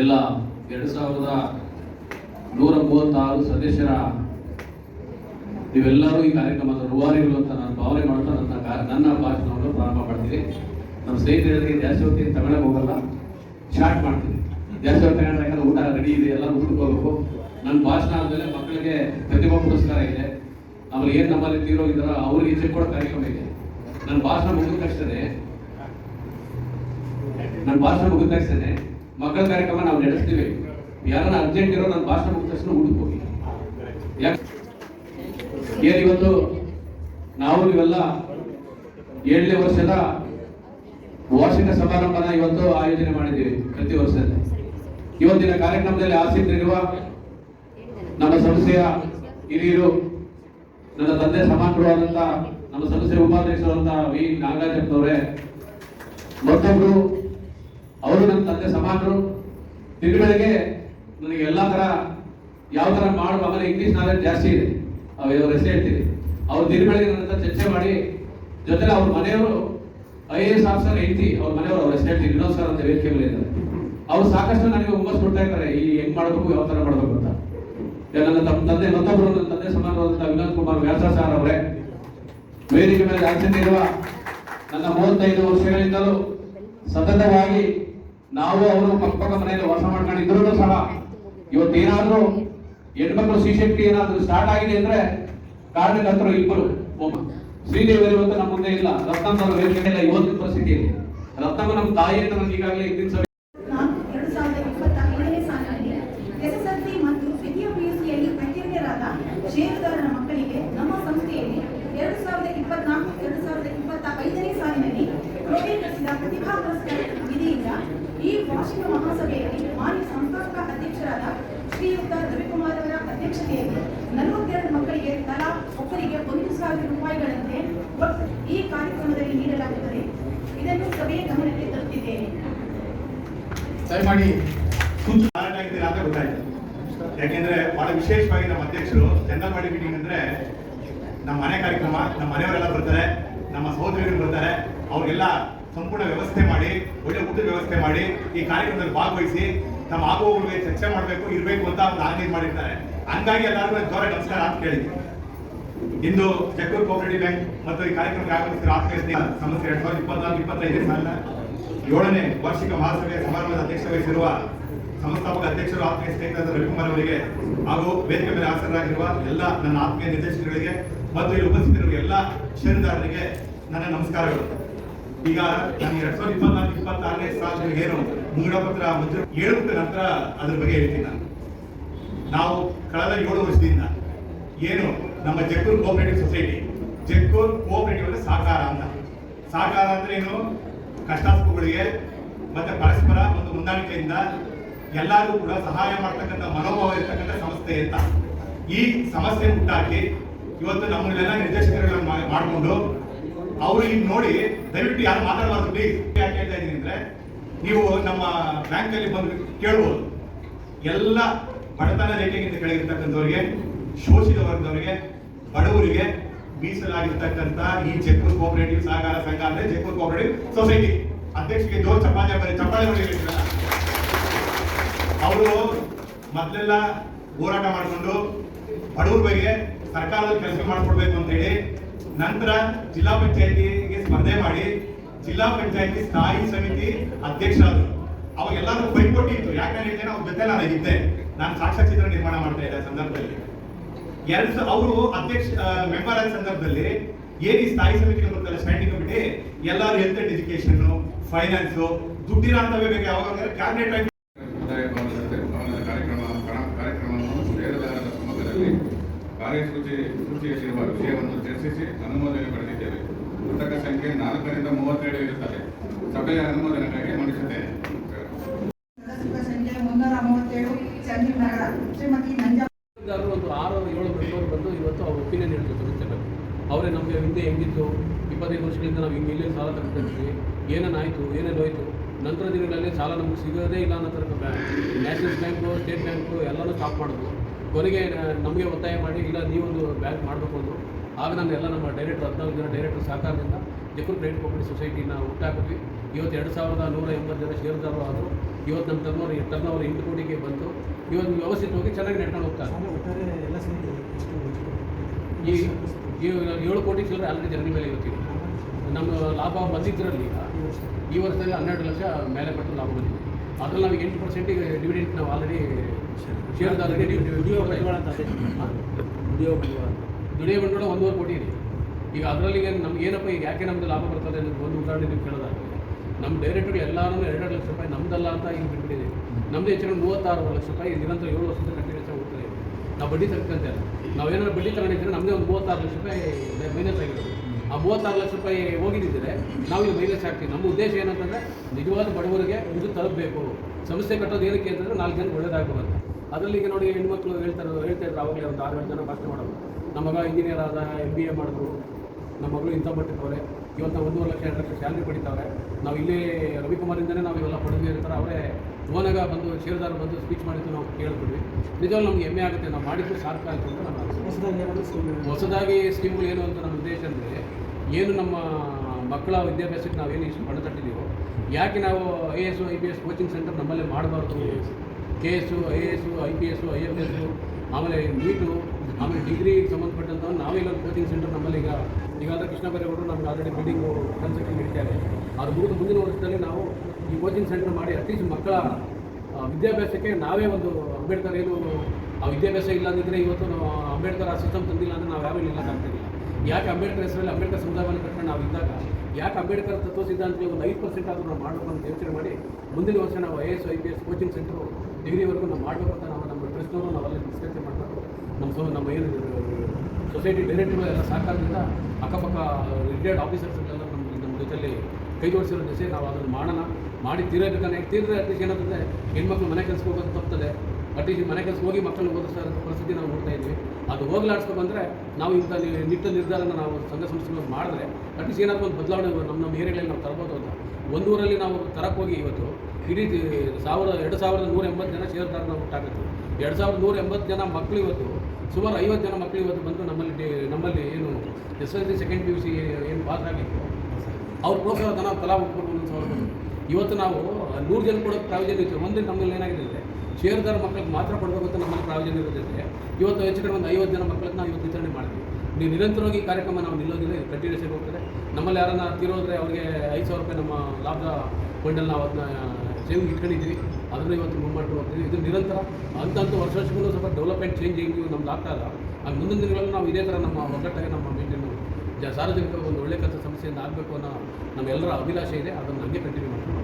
ಎಲ್ಲ ಎರಡು ಸಾವಿರದ ನೂರ ಮೂವತ್ತಾರು ಸದಸ್ಯರ ನೀವೆಲ್ಲರೂ ಈ ಕಾರ್ಯಕ್ರಮದ ರೂವಾರಿಗಳು ಅಂತ ನಾನು ಭಾವನೆ ಮಾಡ್ತಾ ನನ್ನ ಕಾರ್ಯ ನನ್ನ ಭಾಷಣವನ್ನು ಪ್ರಾರಂಭ ಮಾಡ್ತೀನಿ. ನಮ್ಮ ಸ್ನೇಹಿತರಿಗೆ ಜಾಸ್ತಿ ಹೊತ್ತಿಗೆ ತಗೊಳಕ್ ಹೋಗಲ್ಲ ಶಾರ್ಟ್ ಮಾಡ್ತೀನಿ. ಜಾಸ್ತಿ ಹೊತ್ತು ತಗೊಂಡ್ರೆ ಊಟ ರೆಡಿ ಇದೆ ಎಲ್ಲ ಹೋಗ್ಬೇಕು. ನನ್ನ ಭಾಷಣ ಆದಮೇಲೆ ಮಕ್ಕಳಿಗೆ ಪ್ರತಿಭಾ ಪುರಸ್ಕಾರ ಇದೆ. ಆಮೇಲೆ ಏನು ನಮ್ಮಲ್ಲಿ ತೀರೋಗಿದ್ದಾರೋ ಅವ್ರಿಗೆ ಚೆಕ್ ಕೂಡ ಕಾರ್ಯಕ್ರಮ ಇದೆ. ನನ್ನ ಭಾಷಣ ಮುಗಿದ ತಕ್ಷಣ ನನ್ನ ಭಾಷಣ ಮುಗಿದ ತಕ್ಷಣ ಮಕ್ಕಳ ಕಾರ್ಯಕ್ರಮ ನಾವು ನಡೆಸ್ತೀವಿ. ಯಾರನ್ನ ಅರ್ಜೆಂಟ್ ಇರೋ ನನ್ನ ಭಾಷಣ ಮುಗಿದ ತಕ್ಷಣ ಹುಡುಕೋಗಿ ಏನು ಇವತ್ತು? ನಾವು ಇವೆಲ್ಲ ಏಳನೇ ವರ್ಷದ ವಾರ್ಷಿಕ ಸಮಾರಂಭನ ಇವತ್ತು ಆಯೋಜನೆ ಮಾಡಿದ್ದೀವಿ ಪ್ರತಿ ವರ್ಷ ಇವತ್ತಿನ ಕಾರ್ಯಕ್ರಮದಲ್ಲಿ ಆಸಕ್ತರಿರುವ ನಮ್ಮ ಸಂಸ್ಥೆಯ ಹಿರಿಯರು, ನನ್ನ ತಂದೆ ಸಮಾನರು ನಮ್ಮ ಸಂಸ್ಥೆಯ ಉಪಾಧ್ಯಕ್ಷರಾದಂತಹ ವಿ ನಾಗರಾಜಪ್ಪನವರೇ, ಮತ್ತೊಬ್ರು ಅವರು ನನ್ನ ತಂದೆ ಸಮಾನರು ಬೆಳಿಗ್ಗೆ ನನಗೆ ಎಲ್ಲ ತರ, ಯಾವ ತರ ಮಾಡುವ ಆಮೇಲೆ ಇಂಗ್ಲೀಷ್ ನಾಲೆಜ್ ಜಾಸ್ತಿ ಇದೆ. ಅವ್ರ ಹೆಸರು ಹೇಳ್ತೀನಿ. ಅವ್ರು ದಿನಬೆಳಗ್ಗೆ ನನ್ನ ಹತ್ರ ಚರ್ಚೆ ಮಾಡಿ, ಜೊತೆಲಿ ಅವ್ರ ಮನೆಯವರು ಐ ಎ ಎಸ್ ಆಫೀಸರ್ ಐತಿ ಅವ್ರ ಮನೆಯವರು ಅವ್ರ ಹೆಸರು ಹೇಳ್ತೀನಿ. ವಿನೋದ್ ಸರ್ ಅಂತ ವೇದಿಕೆ ಮೇಲೆ ಇದ್ದಾರೆ. ಅವ್ರು ಸಾಕಷ್ಟು ನನಗೆ ಹುಮ್ಮಸ್ ಕೊಡ್ತಾ ಇರ್ತಾರೆ ಈ ಹೆಂಗ್ ಮಾಡಬೇಕು, ಯಾವ ತರ ಮಾಡಬೇಕು ಅಂತ. ನನ್ನ ತಮ್ಮ ತಂದೆ ಮತ್ತೊಬ್ಬರು ನನ್ನ ತಂದೆ ಸಮಾನವಾದಂತಹ ವಿನೋದ್ ಕುಮಾರ್ ವ್ಯಾಸ ಸರ್ ಅವರೇ. ವೇದಿಕೆ ಮೇಲೆ ಇರುವ ನನ್ನ ಮೂವತ್ತೈದು ವರ್ಷಗಳಿಂದಲೂ ಸತತವಾಗಿ ನಾವು ಅವರು ಪಕ್ಕಪಕ್ಕ ಮನೆಯಲ್ಲಿ ವಾಸ ಮಾಡ್ಕೊಂಡಿದ್ರು ಸಹ, ಇವತ್ತೇನಾದ್ರೂ ಹೆಣ್ಮಕ್ಳು ಸಿ ಶಕ್ತಿ ಏನಾದ್ರೂ ಸ್ಟಾರ್ಟ್ ಆಗಿದೆ ಅಂದ್ರೆ ಕಾರಣಕರ್ತರು ಇಬ್ಬರು ಶ್ರೀದೇವರು ಇವತ್ತು ನಮ್ಮ ಮುಂದೆ ಇಲ್ಲ. ರತ್ನಮ್ಮನವರು ವೇದಿಕೆ ಇಲ್ಲ, ಇವತ್ತಿನ ಪರಿಸ್ಥಿತಿಯಲ್ಲಿ ರತ್ನಮ್ಮ ನಮ್ಮ ತಾಯಿ ಅಂತ ಈಗಾಗಲೇ ಹಿಂದಿನ ಸಭೆ ನಾನು ಎರಡು ಸಾವಿರದ ಇಪ್ಪತ್ತೈದನೇ ಸಾಲಿನಲ್ಲಿ ಎಸ್ಎಸ್ಎಲ್ಸಿ ಮತ್ತು ದ್ವಿತೀಯ ಪಿಯುಸಿಯಲ್ಲಿ ಅಧ್ಯಯನರಾದ ಷೇರುದಾರರ ಮಕ್ಕಳಿಗೆ ನಮ್ಮ ಸಂಸ್ಥೆಯಲ್ಲಿ ಎರಡು ಸಾವಿರದ ಇಪ್ಪತ್ನಾಲ್ಕು ಎರಡು ಸಾವಿರದ ಇಪ್ಪತ್ತ ಐದನೇ ಸಾಲಿನಲ್ಲಿ ಕ್ರೋಢೀಕರಿಸಿದ ಪ್ರತಿಭಾ ಪುರಸ್ಕಾರ ನಿಧಿಯಿಂದ ಈ ವಾರ್ಷಿಕ ಮಹಾಸಭೆಯಲ್ಲಿ ಮಾನ್ಯ ಸಂಸ್ಥಾಪಕ ಅಧ್ಯಕ್ಷರಾದ ಶ್ರೀಯುಕ್ತ ರವಿಕುಮಾರ್ ಅವರ ಅಧ್ಯಕ್ಷತೆಯಲ್ಲಿ ನಲವತ್ತೆರಡು ಮಕ್ಕಳಿಗೆ ತಲಾ ಒಬ್ಬರಿಗೆ ಒಂದು ಸಾವಿರ ರೂಪಾಯಿಗಳಂತೆ ಈ ಕಾರ್ಯಕ್ರಮದಲ್ಲಿ ನೀಡಲಾಗುತ್ತದೆ. ಇದನ್ನು ಸಭೆಯ ಗಮನಕ್ಕೆ ತರುತ್ತಿದ್ದೇನೆ. ಅಂತ ಗೊತ್ತಾಯ್ತು. ಯಾಕೆಂದ್ರೆ ಬಹಳ ವಿಶೇಷವಾಗಿ ನಮ್ಮ ಅಧ್ಯಕ್ಷರು ಜನರಲ್ ಮೀಟಿಂಗ್ ಅಂದ್ರೆ ನಮ್ಮ ಮನೆ ಕಾರ್ಯಕ್ರಮ, ನಮ್ಮ ಮನೆಯವರೆಲ್ಲ ಬರ್ತಾರೆ, ನಮ್ಮ ಸಹೋದರಿಗಳು ಬರ್ತಾರೆ, ಅವ್ರಿಗೆಲ್ಲ ಸಂಪೂರ್ಣ ವ್ಯವಸ್ಥೆ ಮಾಡಿ, ಒಳ್ಳೆ ಊಟದ ವ್ಯವಸ್ಥೆ ಮಾಡಿ, ಈ ಕಾರ್ಯಕ್ರಮದಲ್ಲಿ ಭಾಗವಹಿಸಿ ನಮ್ಮ ಆಗುವವರಿಗೆ ಚರ್ಚೆ ಮಾಡಬೇಕು, ಇರಬೇಕು ಅಂತ ಒಂದು ಆಗ್ನೇ ಮಾಡಿರ್ತಾರೆ ಹಂಗಾಗಿ ಎಲ್ಲರಿಗೂ ಜೋರ ನಮಸ್ಕಾರ ಅಂತ ಕೇಳಿದ್ವಿ. ಇಂದು ಚಕ್ರೂರ್ ಕೋಪರೇಟಿವ್ ಬ್ಯಾಂಕ್ ಮತ್ತು ಈ ಕಾರ್ಯಕ್ರಮಕ್ಕೆ ಆಗಮಿಸಿದ ಆತ್ಮೀಯ ಸ್ನೇಹಿತ ಸಂಸ್ಥೆ ಎರಡ್ ಸಾವಿರದ ಇಪ್ಪತ್ನಾಲ್ಕು ಇಪ್ಪತ್ತೈದು ಸಾಲಿನ ಏಳನೇ ವಾರ್ಷಿಕ ಮಹಾಸಭೆಯ ಸಮಾರಂಭದ ಅಧ್ಯಕ್ಷ ವಹಿಸಿರುವ ಸಂಸ್ಥಾಪಕ ಅಧ್ಯಕ್ಷರು, ಆತ್ಮೀಯ ಸ್ನೇಹಿತರಾದ ರವಿಕುಮಾರ್ ಅವರಿಗೆ ಹಾಗೂ ವೇದಿಕೆ ಮೇಲೆ ಹಾಸರಾಗಿರುವ ಎಲ್ಲ ನನ್ನ ಆತ್ಮೀಯ ನಿರ್ದೇಶಕರಿಗೆ ಮತ್ತು ಇಲ್ಲಿ ಉಪಸ್ಥಿತರಿರುವ ಎಲ್ಲ ಷೇರುದಾರರಿಗೆ ನನ್ನ ನಮಸ್ಕಾರಗಳು. ಈಗ ನಾನು ಎರಡ್ ಸಾವಿರದ ಇಪ್ಪತ್ನಾಲ್ಕು ಇಪ್ಪತ್ತಾರನೇ ಸಾಲಿನ ಏನು ಮುಂಗಡಪತ್ರ ಮಂಜೂರು ಹೇಳುತ್ತೆ ನಂತರ ಅದ್ರ ಬಗ್ಗೆ ಹೇಳ್ತೀನಿ ನಾನು. ನಾವು ಕಳೆದ ಏಳು ವರ್ಷದಿಂದ ಏನು ನಮ್ಮ Jakkur cooperative society Jakkur cooperative ಅಂದ್ರೆ ಸಹಕಾರ ಅಂತ. ಸಹಕಾರ ಅಂದ್ರೆ ಏನು? ಕಷ್ಟ ಮತ್ತೆ ಪರಸ್ಪರ ಒಂದು ಹೊಂದಾಣಿಕೆಯಿಂದ ಎಲ್ಲರೂ ಕೂಡ ಸಹಾಯ ಮಾಡ್ತಕ್ಕಂಥ ಮನೋಭಾವ ಇರ್ತಕ್ಕಂಥ ಸಂಸ್ಥೆ ಅಂತ. ಈ ಸಮಸ್ಯೆ ಉಂಟಾಗಿ ಇವತ್ತು ನಮ್ಮನ್ನೆಲ್ಲ ನಿರ್ದೇಶಕರುಗಳನ್ನ ಮಾಡಿಕೊಂಡು ಅವರು ಈಗ ನೋಡಿ, ದಯವಿಟ್ಟು ಯಾರು ಮಾತಾಡಬಾರ್ದು ಪ್ಲೀಸ್ ಯಾಕೆ ಹೇಳ್ತಾ ಇದ್ದೀನಿ ಅಂದ್ರೆ, ನೀವು ನಮ್ಮ ಬ್ಯಾಂಕ್ ಅಲ್ಲಿ ಬಂದು ಕೇಳ್ಬೋದು. ಎಲ್ಲ ಬಡತನ ರೇಖೆಗಿಂತ ಕೆಳಗಿರ್ತಕ್ಕಂಥವ್ರಿಗೆ ಶೋಷಿತ ವರ್ಗದವರಿಗೆ, ಬಡವರಿಗೆ ಮೀಸಲಾಗಿರ್ತಕ್ಕಂಥ ಈ ಜೆಕ್ಕೂರ್ ಕೋಆಪರೇಟಿವ್ ಸಹಕಾರ ಸಂಘ ಅಂದ್ರೆ ಜೆಕ್ಕೂರ್ ಕೋಆಪರೇಟಿವ್ ಸೊಸೈಟಿ ಅಧ್ಯಕ್ಷರಿಗೆ ಜೋರ್ ಚಪ್ಪಾಳೆ ಬರೀ ಚಪ್ಪಾಳೆ ಅವರು ಮೊದಲೆಲ್ಲ ಹೋರಾಟ ಮಾಡಿಕೊಂಡು ಬಡವ್ರ ಬಗ್ಗೆ ಸರ್ಕಾರದಲ್ಲಿ ಕೆಲಸ ಮಾಡಿಕೊಡ್ಬೇಕು ಅಂತ ಹೇಳಿ ನಂತರ ಜಿಲ್ಲಾ ಪಂಚಾಯತಿಗೆ ಸ್ಪರ್ಧೆ ಮಾಡಿ ಜಿಲ್ಲಾ ಪಂಚಾಯತಿ ಸ್ಥಾಯಿ ಸಮಿತಿ ಅಧ್ಯಕ್ಷರಾದರು. ಅವಾಗ ಎಲ್ಲರೂ ಬೈಕೊಟ್ಟಿತ್ತು ಯಾಕಂದ್ರೆ ಹೇಳ್ತೇನೆ ಅವ್ರ ಜೊತೆ ನಾನು ಇದ್ದೆ ನಾನು ಸಾಕ್ಷ್ಯಚಿತ್ರ ನಿರ್ಮಾಣ ಮಾಡ್ತಾ ಇದ್ದೆ ಸಂದರ್ಭದಲ್ಲಿ. ಎರಡು ಅವರು ಅಧ್ಯಕ್ಷ ಮೆಂಬರ್ ಆದ ಸಂದರ್ಭದಲ್ಲಿ ಏನ್ ಸ್ಥಾಯಿ ಸಮಿತಿ ಬರ್ತಲ್ಲ ಸ್ಟ್ಯಾಂಡಿಂಗ್ ಕಮಿಟಿ ಎಲ್ಲರೂ ಹೆಲ್ತ್ ಅಂಡ್ ಎಜುಕೇಶನ್ ಫೈನಾನ್ಸ್ ದುಡ್ಡಿನ ಅಂತವೇ ಬೇಕು ಯಾವಾಗ ಕ್ಯಾಬಿನೆಟ್ ಆಗಿ ಕಾರ್ಯಸೂಚಿ ಸೂಚಿಯಲ್ಲಿರುವ ವಿಷಯವನ್ನು ಚರ್ಚಿಸಿ ಅನುಮೋದನೆ ಪಡೆದಿದ್ದೇವೆ. ಪುಸ್ತಕ ಸಂಖ್ಯೆ ನಾಲ್ಕರಿಂದ ಮೂವತ್ತೆರಡು ಇರುತ್ತದೆ. ಸಭೆಯ ಅನುಮೋದನೆಗಾಗಿ ಮಂಡಿಸುತ್ತೇನೆ. ಒಂದು ಆರು ಏಳು ಮೆಂಬರ್ ಬಂದು ಇವತ್ತು ಅವ್ರ ಒಪಿನಿಯನ್ ಗೊತ್ತಿರಬೇಕು ಅವರೇ, ನಮಗೆ ಹಿಂದೆ ಹೆಂಗಿತ್ತು? ಇಪ್ಪತ್ತೈದು ವರ್ಷಗಳಿಂದ ನಾವು ಹಿಂಗೆ ಇಲ್ಲೇ ಸಾಲ ತಗೊಂಡಿದ್ವಿ ಏನೇನಾಯಿತು ಏನೇನು ಹೋಯಿತು? ನಂತರ ದಿನಗಳಲ್ಲಿ ಸಾಲ ನಮಗೆ ಸಿಗೋದೇ ಇಲ್ಲ ಅನ್ನೋ ಥರ ನ್ಯಾಷನಲ್ ಬ್ಯಾಂಕು, ಸ್ಟೇಟ್ ಬ್ಯಾಂಕು ಎಲ್ಲನೂ ಸ್ಟಾಪ್ ಮಾಡಿದ್ರು ಕೊನೆಗೆ ನಮಗೆ ಒತ್ತಾಯ ಮಾಡಿ ಇಲ್ಲ ನೀವೊಂದು ಬ್ಯಾಗ್ ಮಾಡಬೇಕು ಅಂದರು ಆಗ ನಾನು ಎಲ್ಲ ನಮ್ಮ ಡೈರೆಕ್ಟರ್ ಹದಿನಾಲ್ಕು ಜನ ಡೈರೆಕ್ಟರ್ ಸಹಕಾರದಿಂದ ಜಕ್ಕೂರು ಕ್ರೆಡಿಟ್ ಕೋಪರೇಟಿವ್ ಸೊಸೈಟಿನ ಹುಟ್ಟಾಕಿದ್ವಿ ಇವತ್ತು ಎರಡು ಸಾವಿರದ ನೂರ ಎಂಬತ್ತು ಜನ ಷೇರುದಾರರು ಆದರು. ಇವತ್ತು ನಮ್ಮ ಓವರ್ ಟರ್ನ್ ಅವರು ಎಂಟು ಕೋಟಿಗೆ ಬಂತು. ಇವತ್ತು ವ್ಯವಸ್ಥಿತವಾಗಿ ಚೆನ್ನಾಗಿ ನಡ್ಕೊಂಡು ಹೋಗ್ತಾರೆ ಈ ಈ ಏಳು ಕೋಟಿ ಚಿಲ್ಲರೆ ಆಲ್ರೆಡಿ ಜರ್ನಿ ಮೇಲೆ ಇವತ್ತಿದೆ ನಮ್ಮ ಲಾಭ ಬಂದಿದ್ದರಲ್ಲಿ ಈ ವರ್ಷದಲ್ಲಿ ಹನ್ನೆರಡು ಲಕ್ಷ ಮೇಲೆ ಪಟ್ಟು ಲಾಭ ಬಂದಿದೆ. ಅದರಲ್ಲಿ ನಾವು ಎಂಟು ಪರ್ಸೆಂಟಿಗೆ ಡಿವಿಡೆಂಟ್ ನಾವು ಆಲ್ರೆಡಿ ಷೇರುದಾರರಿಗೆ ದುಡಿಯೋ ಬಂಡವಾಳ ಒಂದೂವರೆ ಕೋಟಿ ಇದೆ. ಈಗ ಅದರಲ್ಲಿ ನಮ್ಗೆ ಏನಪ್ಪ ಈಗ ಯಾಕೆ ನಮ್ದು ಲಾಭ ಬರ್ತದೆ ಅನ್ನೋದು ಒಂದು ಉದಾಹರಣೆ ನೀವು ಕೇಳೋದಾಗ ನಮ್ಮ ಡೈರೆಕ್ಟರ್ ಎಲ್ಲರೂ ಎರಡೆರಡು ಲಕ್ಷ ರೂಪಾಯಿ ನಮ್ದಲ್ಲ ಅಂತ ಈಗ ಬಿಟ್ಬಿಟ್ಟಿದೆ. ನಮ್ದು ಹೆಚ್ಚಿನ ಮೂವತ್ತಾರು ಲಕ್ಷ ರೂಪಾಯಿ ನಿರಂತರ ಏಳು ವರ್ಷದ ಕಂಟಿನ್ಯೂಸ್ ಆಗಿ ಹೋಗ್ತದೆ ನಾವು ಬಡ್ಡಿ ತಕ್ಕಂತೆ ನಾವು ಏನಾದ್ರು ಬಡ್ಡಿ ತಗೊಂಡಿದ್ರೆ ನಮ್ದೇ ಒಂದು ಮೂವತ್ತಾರು ಲಕ್ಷ ರೂಪಾಯಿ ಮೈನಸ್ ಆಗಿರೋದು. ಆ ಮೂವತ್ತಾರು ಲಕ್ಷ ರೂಪಾಯಿ ಹೋಗಿದ್ದರೆ ನಾವು ಇಲ್ಲಿ ಮೈಲೇಜ್ ಹಾಕ್ತೀವಿ. ನಮ್ಮ ಉದ್ದೇಶ ಏನಂತಂದರೆ ನಿಜವಾದ ಬಡವರಿಗೆ ಇದು ತಲುಪಬೇಕು. ಸಂಸ್ಥೆ ಕಟ್ಟೋದು ಏನಕ್ಕೆ ಅಂತಂದರೆ ನಾಲ್ಕು ಜನ ಒಳ್ಳೇದಾಗಬೇಕು ಅದರಲ್ಲಿ ಈಗ ನೋಡಿ ಹೆಣ್ಮಕ್ಳು ಹೇಳ್ತಾರೆ ಹೇಳ್ತಾ ಇದ್ರು ಅವಾಗಲೇ ಒಂದು ಆರು ಜನ ಭಾಷಣ ಮಾಡೋದು. ನಮ್ಮ ಮಗ ಇಂಜಿನಿಯರ್ ಆದ ಎಂ ಬಿ ಎ ಮಾಡಿದ್ರು. ನಮ್ಮ ಮಗಳು ಇಂಥ ಮಟ್ಟಕ್ಕವ್ರೆ ಇವತ್ತು ನಾವು ಒಂದೂವರೆ ಲಕ್ಷ, ಎರಡು ಲಕ್ಷ ಸ್ಯಾಲ್ರಿ ಪಡಿತಾವೆ ನಾವು ಇಲ್ಲೇ ರವಿಕುಮಾರಿಂದನೇ ನಾವು ಇವೆಲ್ಲ ಪಡೆದಿರ್ತಾರೆ. ಇರ್ತಾರೆ ಅವರೇ ಓನಾಗ ಬಂದು ಷೇರುದಾರ ಬಂದು ಸ್ಪೀಚ್ ಮಾಡಿದ್ದು ನಾವು ಕೇಳ್ಬಿಟ್ವಿ ನಿಜವಾಗ್ಲೂ ನಮ್ಗೆ ಹೆಮ್ಮೆ ಆಗುತ್ತೆ ನಾವು ಮಾಡಿದ್ದು ಸಾರ್ಥ ಆಯಿತು ಅಂತ ನಮ್ಮ ಅನಿಸಿಕೆ. ಹೊಸದಾಗಿ ಸ್ಕೀಮ್ಗಳು ಏನು ಅಂತ ನಮ್ಮ ಉದ್ದೇಶ ಅಂದರೆ ಏನು ನಮ್ಮ ಮಕ್ಕಳ ವಿದ್ಯಾಭ್ಯಾಸಕ್ಕೆ ನಾವೇನು ಇಷ್ಟು ಪಣ ತಟ್ಟಿದ್ದೀವೋ ಯಾಕೆ ನಾವು I S I P S coaching centre ನಮ್ಮಲ್ಲೇ ಮಾಡಬಾರ್ದು? K S I A S I P S I F S ಆಮೇಲೆ ನೀಟು ಆಮೇಲೆ ಡಿಗ್ರಿ ಸಂಬಂಧಪಟ್ಟಂಥ ನಾವೇ ಇಲ್ಲೊಂದು ಕೋಚಿಂಗ್ ಸೆಂಟರ್ ನಮ್ಮಲ್ಲಿ ಈಗ ಈಗಾಗಲೇ ಕೃಷ್ಣ ನಮ್ಗೆ ಆಲ್ರೆಡಿ ಬಿಲ್ಡಿಂಗು ಕನ್ಸ್ಟ್ರಕ್ಷನ್ ನಡೀತಾರೆ ಅದು ಮುಗಿದು ಮುಂದಿನ ವರ್ಷದಲ್ಲಿ ನಾವು ಈ ಕೋಚಿಂಗ್ ಸೆಂಟರ್ ಮಾಡಿ ಅಟ್ಲೀಸ್ಟ್ ಮಕ್ಕಳ ವಿದ್ಯಾಭ್ಯಾಸಕ್ಕೆ ನಾವೇ ಒಂದು ಅಂಬೇಡ್ಕರ್ ಏನು, ಆ ವಿದ್ಯಾಭ್ಯಾಸ ಇಲ್ಲ ಅಂದಿದ್ರೆ ಇವತ್ತು ಅಂಬೇಡ್ಕರ್ ಆ ಸಿಸ್ಟಮ್ ತಂದಿಲ್ಲ ಅಂದರೆ ನಾವು ಯಾರು ನಿಲ್ಲಕ್ಕಾಗ್ತಿರಲಿಲ್ಲ ಯಾಕೆ ಅಂಬೇಡ್ಕರ್ ಹೆಸರಲ್ಲಿ ಅಂಬೇಡ್ಕರ್ ಸಮುದಾಯವನ್ನು ಕಟ್ಕೊಂಡು ನಾವು ಇದ್ದಾಗ, ಯಾಕೆ ಅಂಬೇಡ್ಕರ್ ತತ್ವ ಸಿದ್ಧಾಂತಕ್ಕೆ ಒಂದು ಐದು ಪರ್ಸೆಂಟ್ ಆದರೂ ನಾವು ಮಾಡಬೇಕು ಅಂತ ಯೋಚನೆ ಮಾಡಿ ಮುಂದಿನ ವರ್ಷ ನಾವು I S I P S coaching centre ಡಿಗ್ರಿವರೆಗೂ ನಾವು ಮಾಡಬೇಕು ಅಂತ ನಾವು ಟ್ರಸ್ಟ್ನವರು ನಾವೆಲ್ಲ ಡಿಸ್ಕಸ್ ಮಾಡಬೇಕು ನಮ್ಮ ಸೊ ನಮ್ಮ ಏನು ಸೊಸೈಟಿ ಡೈರೆಕ್ಟರ್ಗಳು ಎಲ್ಲ ಸಹಕಾರದಿಂದ ಅಕ್ಕಪಕ್ಕ ರಿಟೈರ್ಡ್ ಆಫೀಸರ್ಸ್ಗಳೆಲ್ಲ ನಮ್ಮ ನಮ್ಮ ಜೊತೆಯಲ್ಲಿ ಕೈ ಜೋಡಿಸಿರೋ ಜೊತೆ ನಾವು ಅದನ್ನು ಮಾಡೋಣ. ಮಾಡಿ ತೀರಬೇಕಂದ್ರೆ ತೀರಿದ್ರೆ ಅಟ್ಲೀಸ್ಟ್ ಏನಾಗುತ್ತೆ, ಹೆಣ್ಮಕ್ಳು ಮನೆ ಕೆಲಸಕ್ಕೆ ಹೋಗೋದು ತಪ್ತದೆ ಅಟ್ಲೀಸ್ಟ್ ಮನೆ ಕೆಲಸ ಹೋಗಿ ಮಕ್ಕಳನ್ನ ಓದಿಸ್ತಾ ಇರೋ ಪರಿಸ್ಥಿತಿ ನಾವು ನೋಡ್ತಾ ಇದ್ದೀವಿ ಅದು ಹೋಗ್ಲಾಡಿಸ್ಕೊ ಬಂದರೆ ನಾವು ಇಂಥ ನಿಟ್ಟ ನಿರ್ಧಾರನ ನಾವು ಸಂಘ ಸಂಸ್ಥೆಗಳು ಮಾಡಿದ್ರೆ ಅಟ್ಲೀಸ್ಟ್ ಏನಾದರೂ ಒಂದು ಬದಲಾವಣೆ ನಮ್ಮ ನಮ್ಮ ಏರಿಯಾಗಳಲ್ಲಿ ನಾವು ತರ್ಬೋದು ಅಂತ. ಒಂದು ಊರಲ್ಲಿ ನಾವು ತರಕ್ಕೆ ಹೋಗಿ ಇವತ್ತು ಇಡೀ ಸಾವಿರ, ಎರಡು ಸಾವಿರದ ನೂರ ಎಂಬತ್ತು ಜನ ಸೇರ್ತಾರೆ ನಾವು ಹುಟ್ಟಾಗುತ್ತೆ ಎರಡು ಸಾವಿರದ ನೂರ ಎಂಬತ್ತು ಜನ ಮಕ್ಕಳು ಇವತ್ತು, ಸುಮಾರು ಐವತ್ತು ಜನ ಮಕ್ಕಳು ಇವತ್ತು ಬಂದು ನಮ್ಮಲ್ಲಿ ನಮ್ಮಲ್ಲಿ ಏನು S L C second P U C ಏನು ಪಾಸ್ ಆಗಿತ್ತು. ಅವ್ರ ಪ್ರೋತ್ಸಾಹ ಧನ ತಲಾ ಇವತ್ತು ನಾವು ನೂರು ಜನ ಕೂಡ ಪ್ರಾವಿಜನ್ ಇತ್ತು. ಒಂದು ನಮ್ಮಲ್ಲಿ ಏನಾಗಿದೆ ಷೇರುದಾರ ಮಕ್ಕಳಿಗೆ ಮಾತ್ರ ಕೊಡಬೇಕು ಅಂತ ನಮ್ಮಲ್ಲಿ ಪ್ರಾಯೋಜನ ಇರೋದಿದೆ ಇವತ್ತು ಹೆಚ್ಚು ಕಡಿಮೆ ಒಂದು ಐವತ್ತು ಜನ ಮಕ್ಕಳನ್ನ ನಾವು ಇವತ್ತು ವಿತರಣೆ ಮಾಡ್ತೀವಿ ನೀವು ನಿರಂತರವಾಗಿ ಕಾರ್ಯಕ್ರಮ ನಾವು ನಿಲ್ಲೋದಿಲ್ಲ, ಇದು ಕಂಟಿನ್ಯೂಸ್ ಆಗಿ ಹೋಗ್ತದೆ. ನಮ್ಮಲ್ಲಿ ಯಾರನ್ನ ತೀರೋದ್ರೆ ಅವರಿಗೆ ಐದು ಸಾವಿರ ರೂಪಾಯಿ ನಮ್ಮ ಲಾಭದ ಫಂಡಲ್ಲಿ ನಾವು ಅದನ್ನ ಸೇವಿಂಗ್ ಇಟ್ಕೊಂಡಿದ್ದೀವಿ. ಅದನ್ನು ಇವತ್ತು ಮೂವ್ ಮಾಡ್ಕೊಂಡು ಹೋಗ್ತೀವಿ ಇದು ನಿರಂತರ ಅಂತ ಅಂತ ವರ್ಷ ವರ್ಷಗಳು ಸ್ವಲ್ಪ ಡೆವಲಪ್ಮೆಂಟ್ ಚೇಂಜ್ ಆಗಿ ನಮ್ದು ಆಗ್ತಾ ಇಲ್ಲ. ಆಗ ಮುಂದಿನ ದಿನಗಳಲ್ಲಿ ನಾವು ಇದೇ ಥರ ನಮ್ಮ ಒಗ್ಗಟ್ಟಾಗಿ ನಮ್ಮ ಮೇಂಟೈನ್ ಜ ಸಾರ್ವಜನಿಕ ಒಂದು ಒಳ್ಳೆ ಕೆಲಸ ಸಮಸ್ಯೆಯಿಂದ ಆಗಬೇಕು ಅನ್ನೋ ನಮ್ಮೆಲ್ಲರ ಅಭಿಲಾಷೆ ಇದೆ. ಅದನ್ನು ನಮಗೆ ಕಂಟಿನ್ಯೂ ಮಾಡ್ತೀವಿ